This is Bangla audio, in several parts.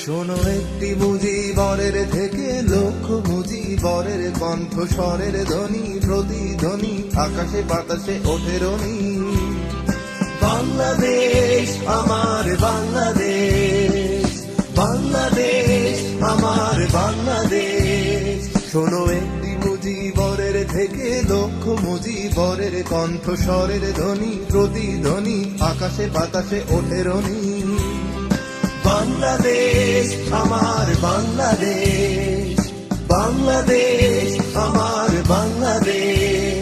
শোনো একটি মুজিবরের থেকে লক্ষ মুজিবরের কণ্ঠ, স্বরের ধ্বনি, প্রতিধ্বনি, আকাশে বাতাসে ওঠে রনি। বাংলাদেশ, আমার বাংলাদেশ বাংলাদেশ, আমার বাংলাদেশ। শোনো একটি থেকে লক্ষ মুজিবরের কণ্ঠ, স্বরের ধ্বনি, প্রতিধ্বনি, আকাশে বাতাসে ওঠে রনি। বাংলাদেশ আমার বাংলাদেশ বাংলাদেশ আমার বাংলাদেশ।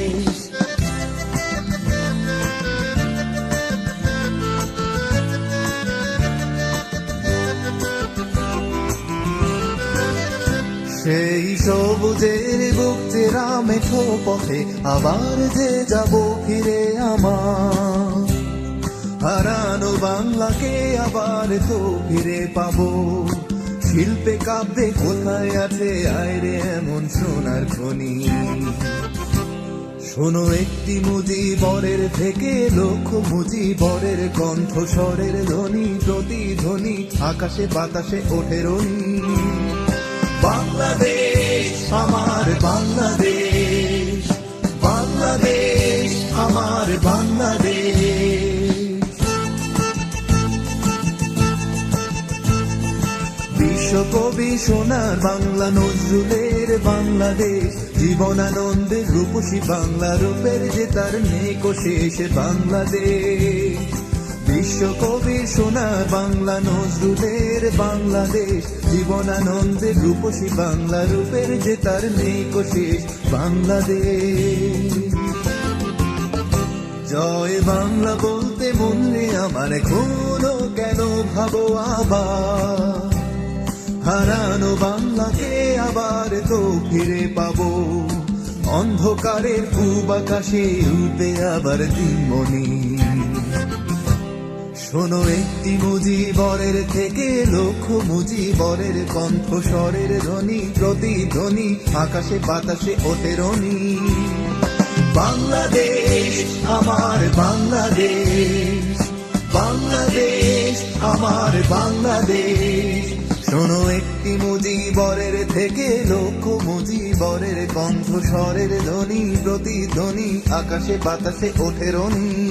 সেই সবুজের চেরা মেঠো পথে আবার যে যাব ফিরে আমার। হারানো বাংলাকে আবার তো ফিরে পাবো। শিল্পে কাব্যে কোথায় আছে আয়রে এমন সোনার খনি? শোনো একটি মুজিবরের থেকে লক্ষ মুজিবরের কণ্ঠ স্বরের ধ্বনি, প্রতিধ্বনি, আকাশে বাতাসে ওঠে রনি। বাংলাদেশ আমার বাংলাদেশ বাংলাদেশ আমার বাংলাদেশ। বিশ্বকবি সোনার বাংলা, নজরুলের বাংলাদেশ। জীবনানন্দের রূপসী বাংলা, রূপের যে তার নেই শেষ বাংলাদেশ। বিশ্বকবি সোনার বাংলা নজরুলের বাংলাদেশ জীবনানন্দের রূপসী বাংলা রূপের যে তার নেই শেষ বাংলাদেশ। জয় বাংলা বলতে মনে আমার এখনও কেন ভাবো আবার? হারানো বাংলাকে আবার তো ফিরে পাবো। অন্ধকারের পূব আকাশে উঠবে আবার দিনমণি। শোনো, একটি মুজিবরের থেকে লক্ষ কণ্ঠ, স্বরের ধ্বনি, প্রতিধ্বনি, আকাশে বাতাসে ওঠে রনি। বাংলাদেশ আমার বাংলাদেশ বাংলাদেশ আমার বাংলাদেশ। শোনো, একটি মুজিবরের থেকে লক্ষ কণ্ঠ, স্বরের ধ্বনি, প্রতিধ্বনি, আকাশে বাতাসে ওঠে রনি।